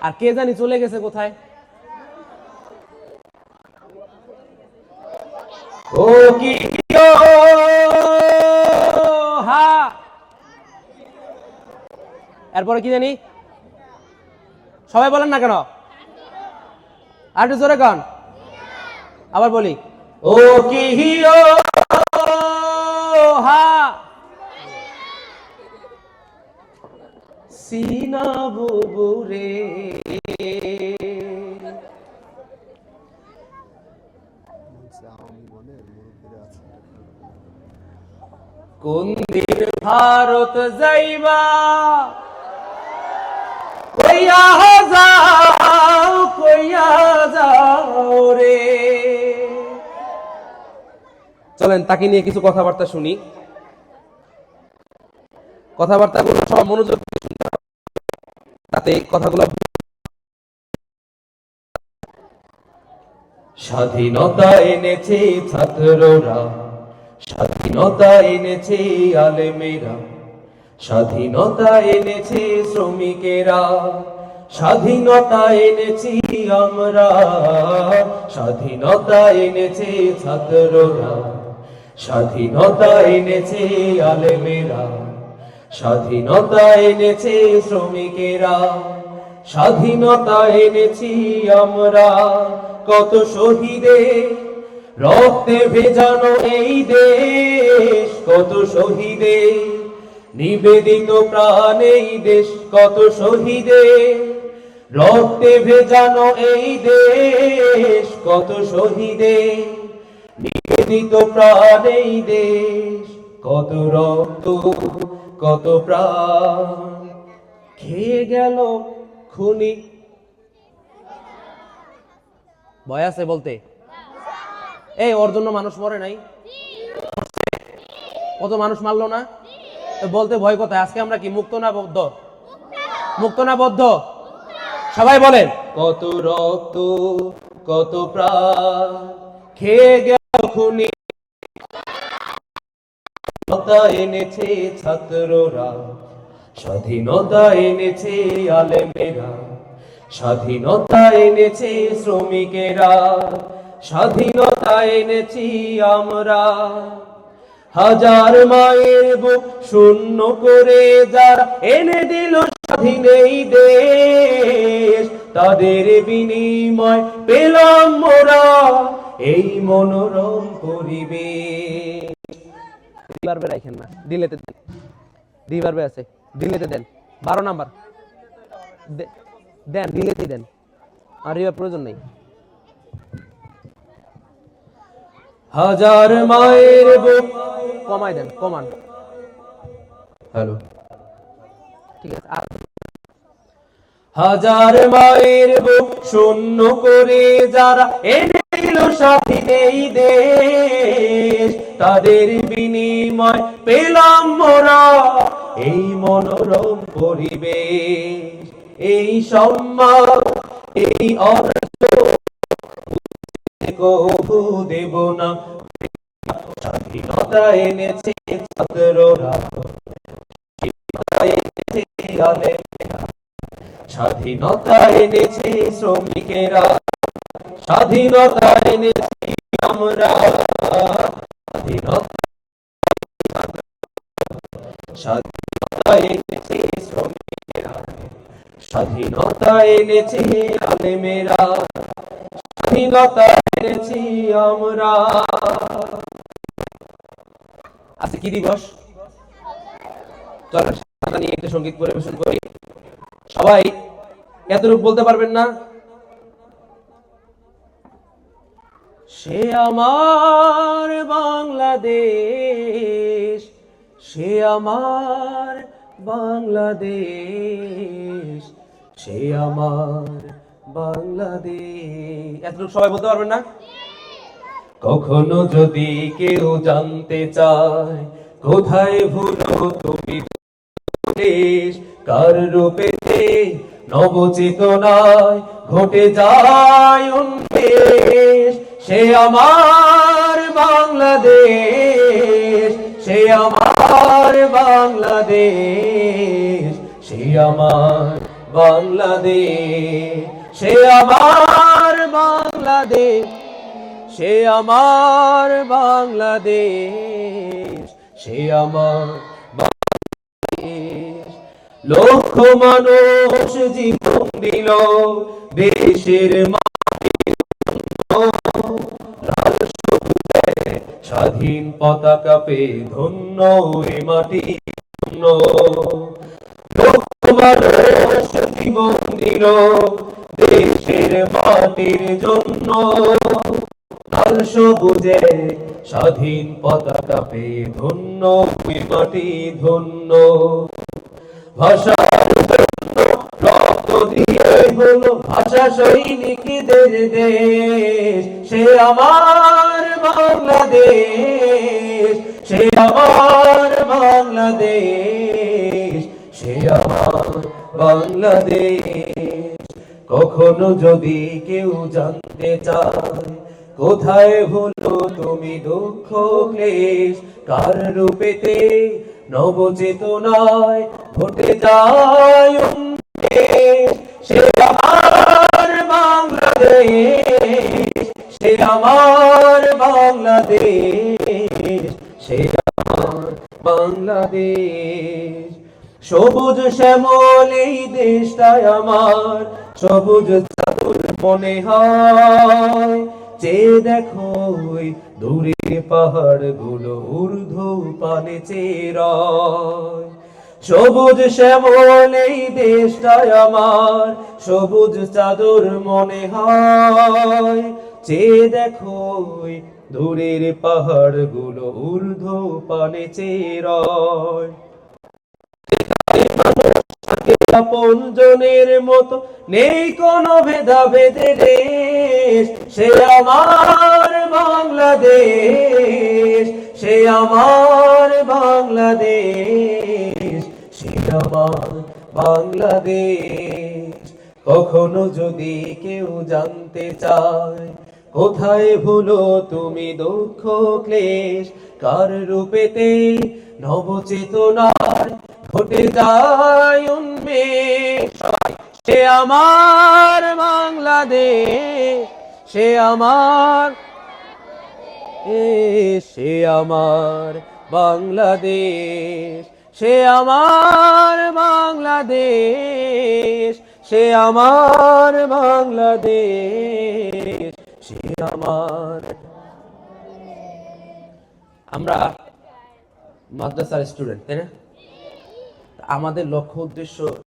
আর কে জানি চলে গেছে কোথায়? ও কি এরপরে কি জানি? সবাই বলেন না কেন? আর একটু জোরে কন আবার বলি। ও কি হিও হা। সিনা কোন দিন ভারত যাইবা? কইয়া যাও কইয়া যাও রে। চলেন, তাকে নিয়ে কিছু কথাবার্তা শুনি। কথাবার্তাগুলো সব মনোযোগ। তাতে কথাগুলো স্বাধীনতা এনেছে ছাত্ররা। স্বাধীনতা এনেছে আলেমেরা, স্বাধীনতা এনেছে শ্রমিকেরা, স্বাধীনতা এনেছি আমরা, স্বাধীনতা এনেছে ছাত্ররা, স্বাধীনতা এনেছে আলেমেরা, স্বাধীনতা এনেছে শ্রমিকেরা, স্বাধীনতা এনেছি আমরা। কত শহীদে রক্তে ভেজানো এই দেশ কত শহীদে? নিবেদিত প্রাণ এই দেশ কত শহীদে? রক্তে ভেজানো এই দেশ কত শহীদে? নিবেদিত প্রাণ এই দেশ কত রক্ত, কত প্রাণ? খেয়ে গেল খুনি। ভয় আছে বলতে। এই, ওর জন্য মানুষ মরে নাই। কত মানুষ মারলো না? বলতে ভয় কোথায়? আজকে আমরা কি, মুক্ত না বদ্ধ? মুক্ত না বদ্ধ? সবাই বলেন। কত রক্ত, কত প্রাণ খুনি। এনেছে ছাত্ররা, স্বাধীনতা এনেছে আলেমেরা, স্বাধীনতা এনেছে শ্রমিকেরা। স্বাধীনতা এনেছি আমরা। হাজার মায়ের বুক শূন্য করে যারা এনে দিল স্বাধীন এই দেশ, তাদের বিনিময় পেলাম মোরা এই মনোরম পরিবেশ। রিভার্বে রাখেন না ডিলেতে দেন। রিভার্বে আছে ডিলেতে দেন। বারো নাম্বার। দেন ডিলেতে দেন। আর প্রয়োজন নেই। হাজার মায়ের বুক। কমাই দেন কমান। হ্যালো। ঠিক আছে হাজার মায়ের বুক শূন্য করে যারা এনে দিল স্বাধীন এই দেশ তাদের বিনিময় পেলাম মোরা। এই মনোরম পরিবেশ এই সম্মান এই অর্থ দেব না। স্বাধীনতা এনেছে স্বাধীনতা এনেছে শ্রমিকেরা। স্বাধীনতা এনেছি আমরা। স্বাধীনতা এনেছে শ্রমিকেরা। স্বাধীনতা এনেছে আলেমেরা। স্বাধীনতা এনেছি আমরা। আজকে কি দিবস? চলো স্বাধীনতা নিয়ে একটা সংগীত পরিবেশন করি। সবাই এতটুকু বলতে পারবেন না? সে আমার বাংলাদেশ, সে আমার বাংলাদেশ, সে আমার বাংলাদেশ। সবাই বলতে পারবেন না? কখনো যদি কেউ জানতে চায়, কোথায় ভুলো তুমি দেশ? কার রূপেতে নবচেতনায় ঘটে যায় উন্মেষ? সে আমার বাংলাদেশ, সে আমার বাংলাদেশ, সে আমার বাংলাদেশ। সে আমার বাংলাদেশ, সে আমার বাংলাদেশ, সে আমার বাংলাদেশ। লক্ষ মানুষ জীবন দিল, দেশের স্বাধীন পতাকা পে ধন্য এ মাটি ধন্য। লক্ষ মানুষ জীবন দিল দেশের মাটির জন্য লাল সবুজে স্বাধীন পতাকা পে ধন্য মাটি ধন্য। ভাষার জন্য রক্ত দিয়ে হলো ভাষা সৈনিকদের দেশ। সে আমার বাংলাদেশ, সে আমার বাংলাদেশ, সে আমার বাংলাদেশ। কখনো যদি কেউ জানতে চায়, কোথায় হলো তুমি দুঃখ, ক্লেশ কার রূপেতে নবচেতনায় ঘটে যায়। সে আমার বাংলাদেশ, সে আমার বাংলাদেশ, সে আমার বাংলাদেশ সবুজ শ্যামল এই দেশটাই আমার। সবুজ চাদর মনে হয় চেয়ে দেখো দূরে পাহাড়গুলো ঊর্ধ্ব পানে চেরয় সবুজ শ্যামল এই দেশটাই আমার, সবুজ চাদর মনে হয় চেয়ে দেখো দূরের পাহাড়গুলো ঊর্ধ্ব পানে চেরয় আপন জনের মতো নেই কোনো ভেদাভেদে দেশ। সে আমার বাংলাদেশ, সে আমার বাংলাদেশ, সে আমার বাংলাদেশ। কখনো যদি কেউ জানতে চায়, কোথায় ভুলো তুমি দুঃখ, ক্লেশ? কার রূপেতে নবচেতনায় ঘটে যায় সে আমার বাংলাদেশ, সে আমার সে আমার বাংলাদেশ, সে আমার বাংলাদেশ, সে আমার বাংলাদেশ, সে আমার আমরা মাদ্রাসার স্টুডেন্ট, তাই না? আমাদের লক্ষ্য উদ্দেশ্য